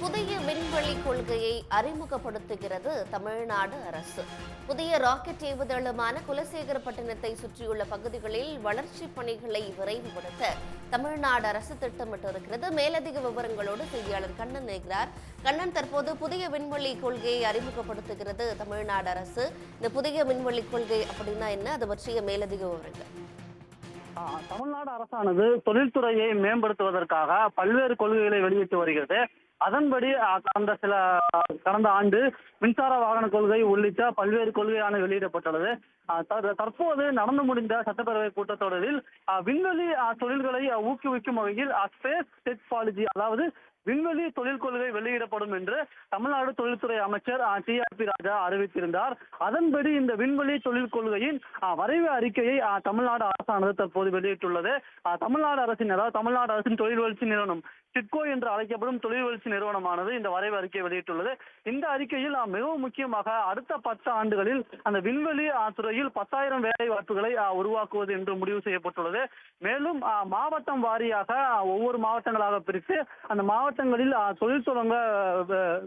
புதிய விண்வெளி கொள்கையை அறிமுகப்படுத்துகிறது தமிழ்நாடு அரசு. புதிய ராக்கெட் ஏவுதளமான குலசேகரப்பட்டினத்தை சுற்றியுள்ள பகுதிகளில் வளர்ச்சிப் பணிகளை விரைவுபடுத்த தமிழ்நாடு அரசு திட்டமிட்டிருக்கிறது. மேலதிக விவரங்களோடு செய்தியாளர் கண்ணன் இருக்கிறார். கண்ணன் தற்போது புதிய விண்வெளி கொள்கையை அறிமுகப்படுத்துகிறது தமிழ்நாடு அரசு. இந்த புதிய விண்வெளி கொள்கை அப்படின்னா என்ன? அது பற்றிய மேலதிக விவரங்கள். தமிழ்நாடு அரசானது தொழில்துறையை மேம்படுத்துவதற்காக பல்வேறு கொள்கைகளை வெளியிட்டு வருகிறது. அதன்படி கடந்த சில கடந்த ஆண்டு மின்சார வாகன கொள்கை உள்ளிட்ட பல்வேறு கொள்கையான வெளியிடப்பட்டுள்ளது. தற்போது நடந்து முடிந்த சட்டப்பேரவை கூட்டத்தொடரில் விண்வெளி தொழில்களை ஊக்குவிக்கும் வகையில் ஸ்பேஸ் டெக்னாலஜி அதாவது விண்வெளி தொழில் கொள்கை வெளியிடப்படும் என்று தமிழ்நாடு தொழில்துறை அமைச்சர் டி ஆர் பி ராஜா அறிவித்திருந்தார். அதன்படி இந்த விண்வெளி தொழில் கொள்கையின் வரைவு அறிக்கையை தமிழ்நாடு அரசானது தற்போது வெளியிட்டுள்ளது. தமிழ்நாடு அரசின் அதாவது தமிழ்நாடு அரசின் தொழில் வளர்ச்சி நிறுவனம் சிட்கோ என்று அழைக்கப்படும் தொழில் வளர்ச்சி நிறுவனமானது இந்த வரைவு அறிக்கையை வெளியிட்டுள்ளது. இந்த அறிக்கையில் மிகவும் முக்கியமாக அடுத்த பத்து ஆண்டுகளில் அந்த விண்வெளி துறையில் பத்தாயிரம் வேலை வாய்ப்புகளை உருவாக்குவது என்று முடிவு செய்யப்பட்டுள்ளது. மேலும் மாவட்டம் வாரியாக ஒவ்வொரு மாவட்டங்களாக பிரித்து அந்த மாவட்டங்களில் தொழில் தொடங்க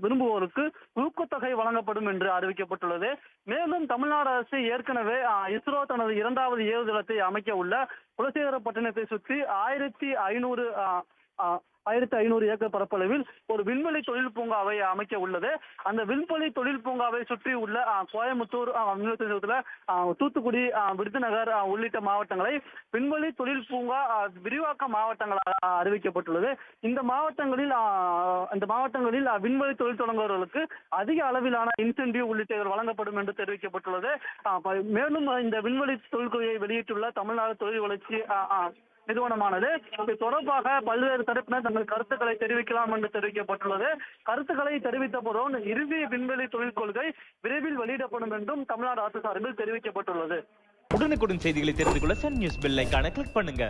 விரும்புவோருக்கு ஊக்கத்தொகை வழங்கப்படும் என்று அறிவிக்கப்பட்டுள்ளது. மேலும் தமிழ்நாடு அரசு ஏற்கனவே இஸ்ரோ தனது இரண்டாவது ஏவுதளத்தை அமைக்க உள்ள குலசேகரப்பட்டினத்தை சுற்றி ஆயிரத்தி ஐநூறு ஆயிரத்தி ஐநூறு ஏக்கர் பரப்பளவில் ஒரு விண்வெளி தொழில் பூங்காவை அமைக்க உள்ளது. அந்த விண்வெளி தொழில் பூங்காவை சுற்றி உள்ள கோயம்புத்தூர் விண்வெளி தூத்துக்குடி விருதுநகர் உள்ளிட்ட மாவட்டங்களை விண்வெளி தொழில் பூங்கா விரிவாக்க மாவட்டங்களாக அறிவிக்கப்பட்டுள்ளது. இந்த மாவட்டங்களில் இந்த மாவட்டங்களில் விண்வெளி தொழில் தொடங்குபவர்களுக்கு அதிக அளவிலான இன்சென்டிவ் உள்ளிட்டவை வழங்கப்படும் என்று தெரிவிக்கப்பட்டுள்ளது. மேலும் இந்த விண்வெளி தொழில் கொள்கையை வெளியிட்டுள்ள தமிழ்நாடு தொழில் வளர்ச்சி நிறுவனமானது. இது தொடர்பாக பல்வேறு தரப்பினர் தங்கள் கருத்துக்களை தெரிவிக்கலாம் என்று தெரிவிக்கப்பட்டுள்ளது. கருத்துக்களை தெரிவித்த போதும் இறுதி விண்வெளி தொழில் கொள்கை விரைவில் வெளியிடப்படும் என்றும் தமிழ்நாடு அரசு சார்பில் தெரிவிக்கப்பட்டுள்ளது. உடனுக்குடன் செய்திகளை தெரிந்து கொள்ள சன் நியூஸ் பெல் ஐகானை கிளிக் பண்ணுங்க.